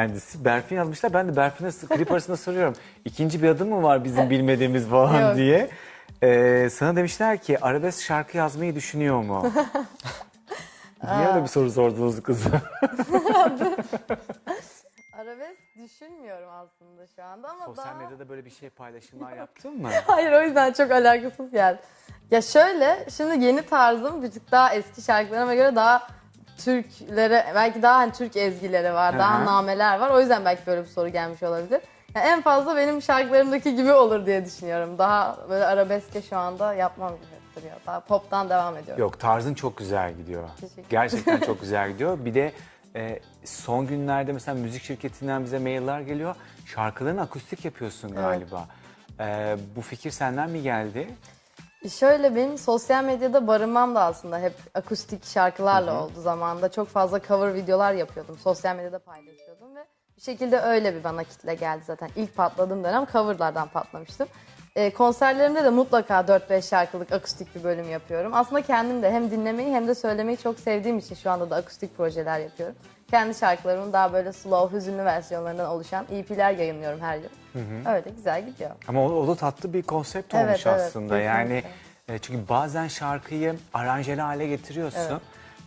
Kendisi Berfin yazmışlar. Ben de Berfin'e klip arasında soruyorum. İkinci bir adım mı var bizim bilmediğimiz falan Yok. diye. Ee, sana demişler ki arabesk şarkı yazmayı düşünüyor mu? Niye öyle bir soru sordunuz kızım? Arabesk düşünmüyorum aslında şu anda ama Sosyal daha... medyada böyle bir şey paylaşımlar yaptın mı? Hayır o yüzden çok alakasız geldi. Ya şöyle şimdi yeni tarzım bir tık daha eski şarkılarıma göre daha Türklere belki daha hani Türk ezgileri var, daha hı. nameler var. O yüzden belki böyle bir soru gelmiş olabilir. Ya en fazla benim şarkılarımdaki gibi olur diye düşünüyorum. Daha böyle arabeske şu anda yapmam gibi duruyor. Daha poptan devam ediyorum. Yok tarzın çok güzel gidiyor. Teşekkür Gerçekten çok güzel gidiyor. Bir de e, son günlerde mesela müzik şirketinden bize mailler geliyor. Şarkılarını akustik yapıyorsun galiba. E, bu fikir senden mi geldi? Şöyle benim sosyal medyada barınmam da aslında hep akustik şarkılarla oldu zamanında. Çok fazla cover videolar yapıyordum. Sosyal medyada paylaşıyordum ve bir şekilde öyle bir bana kitle geldi zaten. İlk patladığım dönem coverlardan patlamıştım. Ee, konserlerimde de mutlaka 4-5 şarkılık akustik bir bölüm yapıyorum. Aslında kendim de hem dinlemeyi hem de söylemeyi çok sevdiğim için şu anda da akustik projeler yapıyorum. Kendi şarkılarımın daha böyle slow, hüzünlü versiyonlarından oluşan EP'ler yayınlıyorum her yıl. Öyle güzel gidiyor. Ama o, o da tatlı bir konsept Evet, olmuş evet, aslında. yani e, çünkü bazen şarkıyı aranjeli hale getiriyorsun.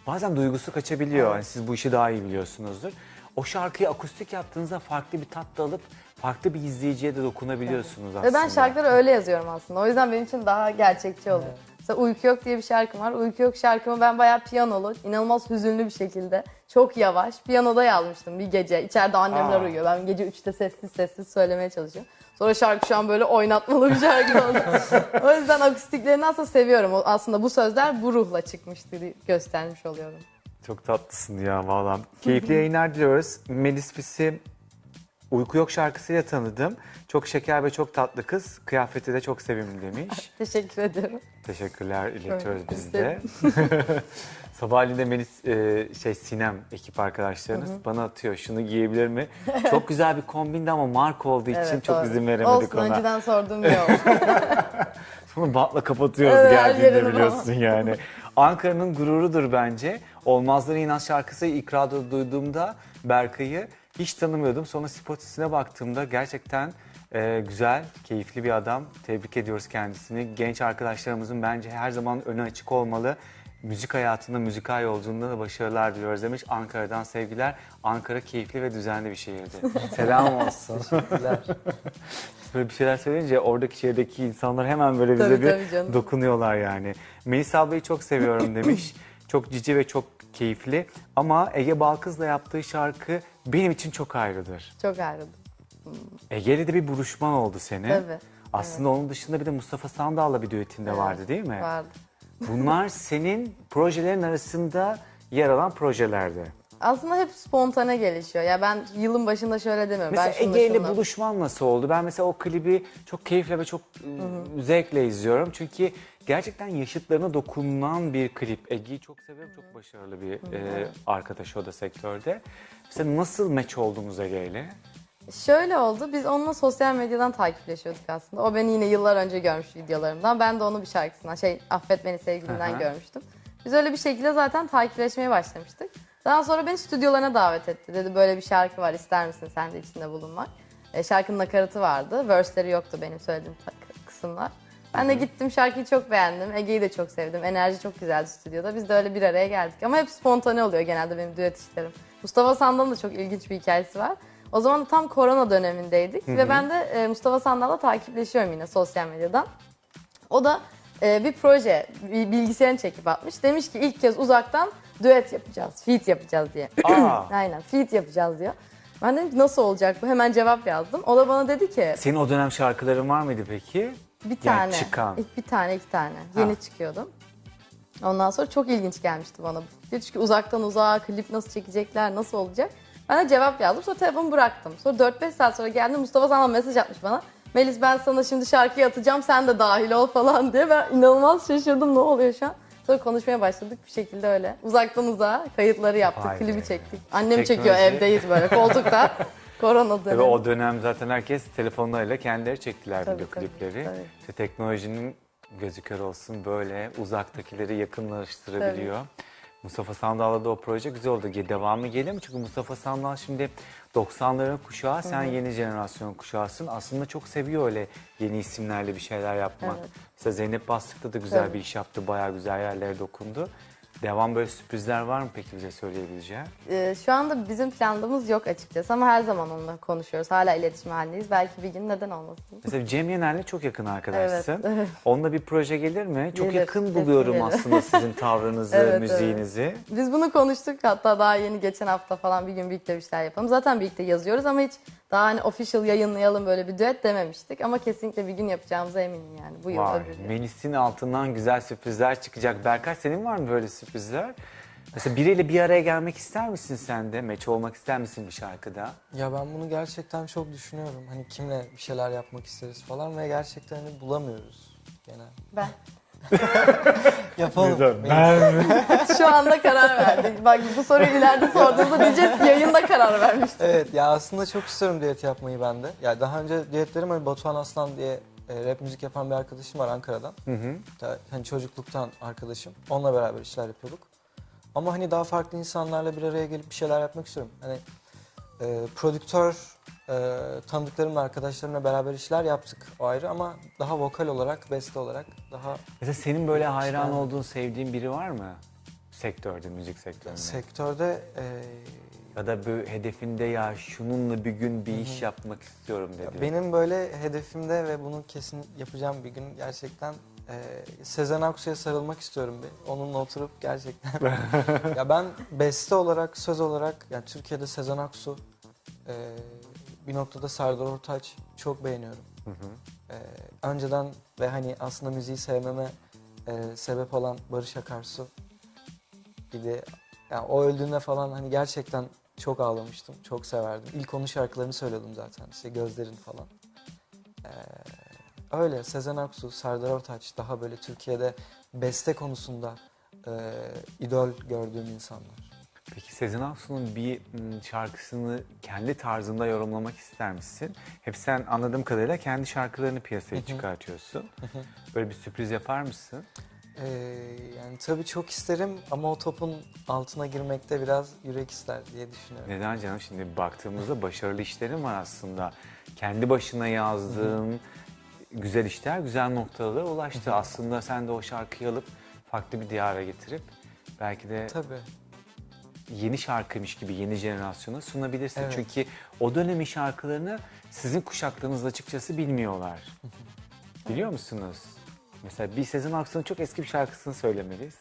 Bazen duygusu kaçabiliyor. Yani siz bu işi daha iyi biliyorsunuzdur. O şarkıyı akustik yaptığınızda farklı bir tat da alıp farklı bir izleyiciye de dokunabiliyorsunuz aslında. Ve ben şarkıları öyle yazıyorum aslında. O yüzden benim için daha gerçekçi oluyor. Mesela Uyku Yok diye bir şarkım var. Uyku Yok şarkımı ben bayağı piyanolu, inanılmaz hüzünlü bir şekilde, çok yavaş, piyanoda yazmıştım bir gece. İçeride annemler Aa. uyuyor. Ben gece 3'te sessiz sessiz söylemeye çalışıyorum. Sonra şarkı şu an böyle oynatmalı bir şarkı oldu. o yüzden akustiklerini aslında seviyorum. O- Aslında bu sözler bu ruhla çıkmıştı diye göstermiş oluyorum. Çok tatlısın ya valla. Keyifli yayınlar diliyoruz. Melis Pis'i Uyku Yok şarkısıyla tanıdım. Çok şeker ve çok tatlı kız. Kıyafeti de çok sevimli demiş. Teşekkür ederim. Teşekkürler iletiyoruz Evet, biz de. Sabahleyin de Melis, e, şey Sinem ekip arkadaşlarınız bana atıyor. Şunu giyebilir mi? Çok güzel bir kombindi ama marka olduğu için Evet, çok doğru. izin veremedik Olsun ona. önceden sorduğum oldu. Sonra batla kapatıyoruz Evet, geldiğinde biliyorsun yani. Ankara'nın gururudur bence. Olmazlara İnanç şarkısı ilk radyoda duyduğumda Berkay'ı hiç tanımıyordum. Sonra Spotify'sine baktığımda gerçekten e, güzel, keyifli bir adam. Tebrik ediyoruz kendisini. Genç arkadaşlarımızın bence her zaman önü açık olmalı. Müzik hayatında, müzikal yolculuğunda da başarılar diliyoruz demiş. Ankara'dan sevgiler. Ankara keyifli ve düzenli bir şehirdi. Selam olsun. Böyle bir şeyler söyleyince oradaki şehirdeki insanlar hemen böyle bize Tabii, bir tabii canım. dokunuyorlar yani. Melis ablayı çok seviyorum demiş. çok cici ve çok keyifli. Ama Ege Balkız'la yaptığı şarkı benim için çok ayrıdır. Çok ayrıldım. Ege'yle de bir buruşman oldu senin. Tabii, Aslında onun dışında bir de Mustafa Sandal'la bir düetinde vardı değil mi? Vardı. Bunlar senin projelerin arasında yer alan projelerdi. Aslında hep spontane gelişiyor. Ya ben yılın başında şöyle demiyorum. Mesela ben şunu Ege ile şunu- buluşman nasıl oldu? Ben mesela o klibi çok keyifle ve çok ıı, zevkle izliyorum. Çünkü gerçekten yaşıtlarına dokunan bir klip. Ege'yi çok seviyorum. Çok başarılı bir e, arkadaş o da sektörde. Mesela nasıl meç oldunuz Ege ile? Şöyle oldu. Biz onunla sosyal medyadan takipleşiyorduk aslında. O beni yine yıllar önce görmüş videolarımdan. Ben de onu bir şarkısından şey Affet Beni Sevgilimden Aha. görmüştüm. Biz öyle bir şekilde zaten takipleşmeye başlamıştık. Daha sonra beni stüdyolarına davet etti. Dedi böyle bir şarkı var ister misin sen de içinde bulunmak. E, şarkının nakaratı vardı. Verse'leri yoktu benim söylediğim kısımlar. Ben de gittim şarkıyı çok beğendim. Ege'yi de çok sevdim. Enerji çok güzeldi stüdyoda. Biz de öyle bir araya geldik. Ama hep spontane oluyor genelde benim düet işlerim. Mustafa Sandal'ın da çok ilginç bir hikayesi var. O zaman da tam korona dönemindeydik ve ben de e, Mustafa Sandal'la takipleşiyorum yine sosyal medyadan. O da e, bir proje, bir bilgisayarını çekip atmış. Demiş ki ilk kez uzaktan düet yapacağız, feat yapacağız diye. Aa, Aynen, feat yapacağız diyor. Ben dedim ki nasıl olacak bu? Hemen cevap yazdım. O da bana dedi ki senin o dönem şarkıların var mıydı peki? Bir Yani tane, çıkan. ilk bir tane, iki tane. Yeni çıkıyordum. Ondan sonra çok ilginç gelmişti bana bu fikir. Çünkü uzaktan uzağa klip nasıl çekecekler, nasıl olacak? Ben de cevap yazdım. Sonra telefonu bıraktım. Sonra 4-5 saat sonra geldi Mustafa Sandal mesaj atmış bana. Melis ben sana şimdi şarkıyı atacağım sen de dahil ol falan diye. Ben inanılmaz şaşırdım ne oluyor şu an. Sonra konuşmaya başladık bir şekilde öyle. Uzaktan uzağa kayıtları yaptık, Vay klibi be. çektik. Annem çekiyor Teknoloji. evdeyiz böyle koltukta. Korona Tabii dönemi. o dönem zaten herkes telefonlarıyla kendileri çektiler Tabii, video tabii, klipleri. tabii. İşte teknolojinin gözü kör olsun böyle uzaktakileri yakınlaştırabiliyor. Mustafa Sandal'la da o proje güzel oldu. Devamı gelir mi? Çünkü Mustafa Sandal şimdi 90'ların kuşağı, sen yeni jenerasyon kuşağısın. Aslında çok seviyor öyle yeni isimlerle bir şeyler yapmak. Evet. Mesela Zeynep Bastık'ta da güzel Tabii. bir iş yaptı. Bayağı güzel yerlere dokundu. Devam böyle sürprizler var mı peki bize söyleyebileceğin? Ee, şu anda bizim planımız yok açıkçası ama her zaman onunla konuşuyoruz. Hala iletişim halindeyiz. Belki bir gün neden olmasın. Mesela Cem Yener'le çok yakın arkadaşsın. Evet, evet. Onunla bir proje gelir mi? Çok Gelir, yakın kesin buluyorum gelir. aslında sizin tavrınızı, Evet, müziğinizi. Biz bunu konuştuk hatta daha yeni geçen hafta falan bir gün birlikte bir şeyler yapalım. Zaten birlikte yazıyoruz ama hiç daha hani official yayınlayalım böyle bir düet dememiştik. Ama kesinlikle bir gün yapacağımıza eminim yani bu yıl Var. öbür yıl. Melis'in altından güzel sürprizler çıkacak. Berkay senin var mı böyle sürprizler? Mesela biriyle bir araya gelmek ister misin sen de? Meç olmak ister misin bir şarkıda? Ya ben bunu gerçekten çok düşünüyorum. Hani kimle bir şeyler yapmak isteriz falan ve gerçekten hani bulamıyoruz gene. Ben Yapalım. Ben şu anda karar verdik. Bak bu soruyu ileride sorduğunuzda diyeceğiz ki yayında karar vermiştik. Evet ya aslında çok istiyorum düet yapmayı ben de. Ya daha önce düetlerim hani Batuhan Aslan diye e, rap müzik yapan bir arkadaşım var Ankara'dan. Hı hı. Da, hani çocukluktan arkadaşım. Onunla beraber işler yapıyorduk. Ama hani daha farklı insanlarla bir araya gelip bir şeyler yapmak istiyorum. Hani e, prodüktör e, tanıdıklarımla, arkadaşlarımla beraber işler yaptık o ayrı ama daha vokal olarak, beste olarak daha Mesela senin böyle hayran olduğun, sevdiğin biri var mı? Sektörde, müzik sektöründe. sektörde e, ya da bir hedefinde ya şununla bir gün bir iş yapmak istiyorum dedi. benim böyle hedefimde ve bunu kesin yapacağım bir gün gerçekten e, Sezen Aksu'ya sarılmak istiyorum bir. Onunla oturup gerçekten. ya ben beste olarak, söz olarak yani Türkiye'de Sezen Aksu e, bir noktada Serdar Ortaç çok beğeniyorum. Hı hı. E, önceden ve hani aslında müziği sevmeme e, sebep olan Barış Akarsu. Bir de yani o öldüğünde falan hani gerçekten çok ağlamıştım. Çok severdim. İlk onun şarkılarını söylüyordum zaten. İşte Gözlerin falan. E, öyle Sezen Aksu, Serdar Ortaç daha böyle Türkiye'de beste konusunda e, idol gördüğüm insanlar. Peki Sezen Aksu'nun bir şarkısını kendi tarzında yorumlamak ister misin? Hep sen anladığım kadarıyla kendi şarkılarını piyasaya çıkartıyorsun. Böyle bir sürpriz yapar mısın? Ee, yani tabii çok isterim ama o topun altına girmekte biraz yürek ister diye düşünüyorum. Neden canım? Şimdi baktığımızda başarılı işlerin var aslında. Kendi başına yazdığın güzel işler güzel noktalara ulaştı. Aslında sen de o şarkıyı alıp farklı bir diyara getirip belki de Tabii. yeni şarkıymış gibi yeni jenerasyona sunabilirsin. Evet. Çünkü o dönemin şarkılarını sizin kuşaklarınız açıkçası bilmiyorlar. Biliyor musunuz? Mesela bir Sezen Aksu'nun çok eski bir şarkısını söylemeliyiz.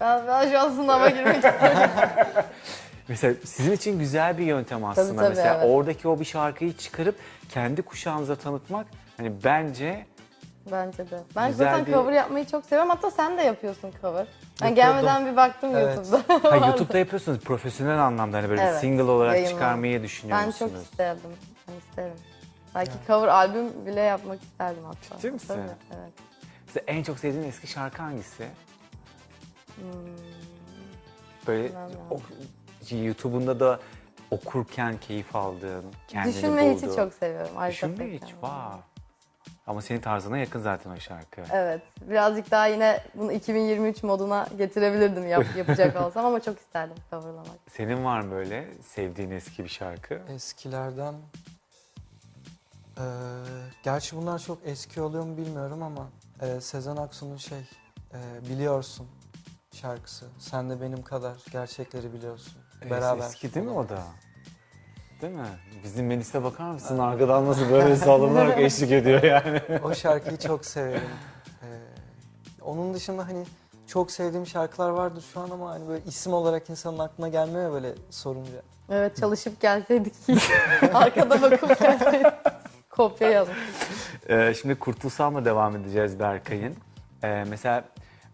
Ben, ben şu an sınava girmek istiyorum. Mesela sizin için güzel bir yöntem aslında. tabii, Mesela evet. oradaki o bir şarkıyı çıkarıp kendi kuşağınıza tanıtmak hani bence Bence de. Ben Güzel zaten bir- cover yapmayı çok seviyorum. Hatta sen de yapıyorsun cover. Ben Yapıyordum. gelmeden bir baktım Evet. YouTube'da. ha, YouTube'da yapıyorsunuz profesyonel anlamda hani böyle Evet, single olarak yayınladım. çıkarmayı düşünüyor Ben musunuz? çok isterdim. Ben isterim. Belki cover albüm bile yapmak isterdim hatta. Ciddi misin? Tabii, evet. Mesela en çok sevdiğin eski şarkı hangisi? Hmm, Böyle o, YouTube'unda da okurken keyif aldığın, kendini Düşünme bulduğun. hiç'i çok seviyorum. Arka Düşünme hiç, planda. vay. Ama senin tarzına yakın zaten o şarkı. Evet. Birazcık daha yine bunu 2023 moduna getirebilirdim yap, yapacak olsam ama çok isterdim coverlamak. Senin var mı böyle sevdiğin eski bir şarkı? Eskilerden eee, gerçi bunlar çok eski oluyor mu bilmiyorum ama eee, Sezen Aksu'nun şey eee, biliyorsun şarkısı. Sen de benim kadar gerçekleri biliyorsun. Beraber. Eski değil mi o da? Değil mi? Bizim Melis'e bakar mısın? Arkadan nasıl böyle sallanarak eşlik ediyor yani. O şarkıyı çok severim. Ee, onun dışında hani çok sevdiğim şarkılar vardır şu an ama hani böyle isim olarak insanın aklına gelmiyor böyle sorunca. Evet çalışıp gelseydik arkada bakıp gelseydik. Kopya yazmış. Ee, şimdi Kurtulsam'la devam edeceğiz Berkay'ın. Ee, mesela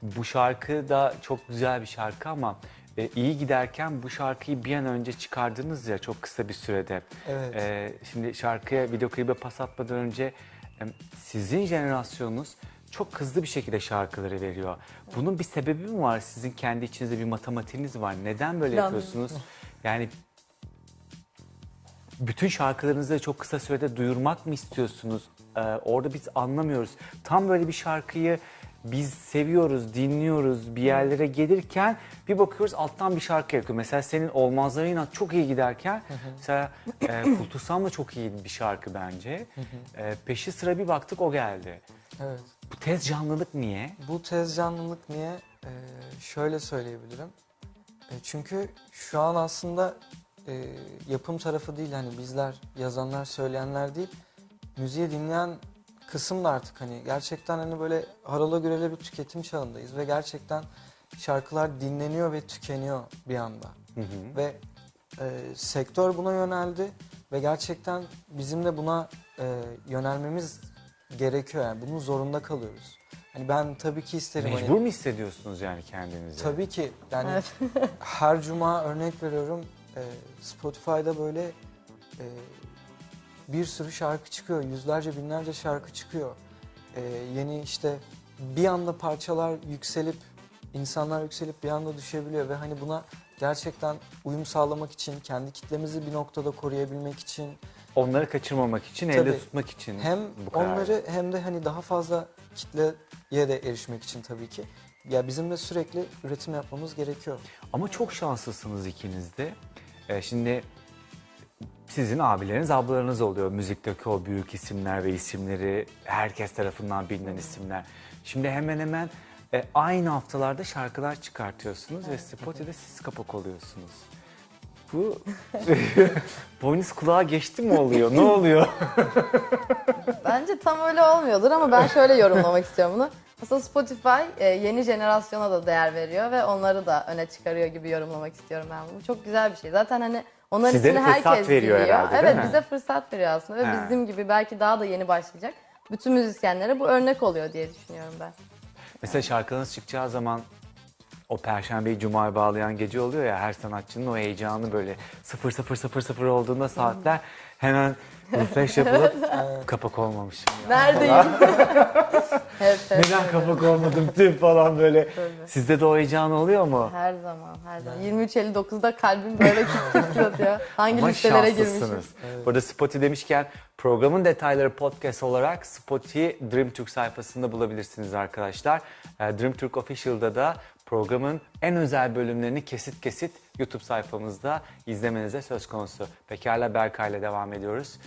bu şarkı da çok güzel bir şarkı ama e, iyi giderken bu şarkıyı bir an önce çıkardınız ya çok kısa bir sürede. Evet. Ee, şimdi şarkıya video klibe pas atmadan önce e, sizin jenerasyonunuz çok hızlı bir şekilde şarkıları veriyor. Bunun bir sebebi mi var? Sizin kendi içinizde bir matematiğiniz var. Neden böyle yapıyorsunuz? Yani bütün şarkılarınızı çok kısa sürede duyurmak mı istiyorsunuz? Ee, orada biz anlamıyoruz. Tam böyle bir şarkıyı biz seviyoruz, dinliyoruz bir yerlere gelirken bir bakıyoruz alttan bir şarkı yakıyor. Mesela senin Olmazlara İnat çok iyi giderken mesela e, Kultusam da çok iyi bir şarkı bence. E, peşi sıra bir baktık o geldi. Evet. Bu tez canlılık niye? Bu tez canlılık niye? Ee, şöyle söyleyebilirim. E, çünkü şu an aslında e, yapım tarafı değil hani bizler yazanlar söyleyenler değil müziği dinleyen kısım da artık hani gerçekten hani böyle harala gürele bir tüketim çağındayız ve gerçekten şarkılar dinleniyor ve tükeniyor bir anda. Ve e, sektör buna yöneldi ve gerçekten bizim de buna e, yönelmemiz gerekiyor yani bunun zorunda kalıyoruz. Hani ben tabii ki isterim hani- Mecbur mu hissediyorsunuz yani kendinizi? Tabii ki yani Evet. her cuma örnek veriyorum e, Spotify'da böyle e, bir sürü şarkı çıkıyor. Yüzlerce binlerce şarkı çıkıyor. E, yeni işte bir anda parçalar yükselip insanlar yükselip bir anda düşebiliyor ve hani buna gerçekten uyum sağlamak için kendi kitlemizi bir noktada koruyabilmek için Onları kaçırmamak için, Tabii. elde tutmak için hem bu karar. onları hem de hani daha fazla kitleye de erişmek için tabii ki ya bizim de sürekli üretim yapmamız gerekiyor. Ama çok şanslısınız ikiniz de. Ee, şimdi sizin abileriniz, ablalarınız oluyor. Müzikteki o büyük isimler ve isimleri herkes tarafından bilinen isimler. Şimdi hemen hemen e, aynı haftalarda şarkılar çıkartıyorsunuz ve Spotify'da siz kapak oluyorsunuz. Bu boynuz kulağa geçti mi oluyor? Ne oluyor? Bence tam öyle olmuyordur ama ben şöyle yorumlamak istiyorum bunu. Aslında Spotify e, yeni jenerasyona da değer veriyor ve onları da öne çıkarıyor gibi yorumlamak istiyorum ben bunu. Çok güzel bir şey. Zaten hani onların Sizlere ismini fırsat herkes veriyor biliyor. herhalde, değil evet mi? bize fırsat veriyor aslında ve He. bizim gibi belki daha da yeni başlayacak bütün müzisyenlere bu örnek oluyor diye düşünüyorum ben. Mesela şarkınız çıkacağı zaman o perşembeyi cumaya bağlayan gece oluyor ya her sanatçının o heyecanı böyle sıfır sıfır sıfır sıfır olduğunda saatler hemen refresh yapılıp kapak olmamışım ya. Neredeyim? hep hep. Neden kapak olmadım tüm falan böyle. Sizde de o heyecan oluyor mu? Her zaman, her zaman. 23.59'da kalbim böyle küt küt atıyor. Hangi Ama listelere şanslısınız. girmişim? Burada Spotify demişken programın detayları podcast olarak Spotify Dream Türk sayfasında bulabilirsiniz arkadaşlar. Ee, Dream Türk Official'da da programın en özel bölümlerini kesit kesit YouTube sayfamızda izlemenize söz konusu. Pekala Berkay'la devam ediyoruz.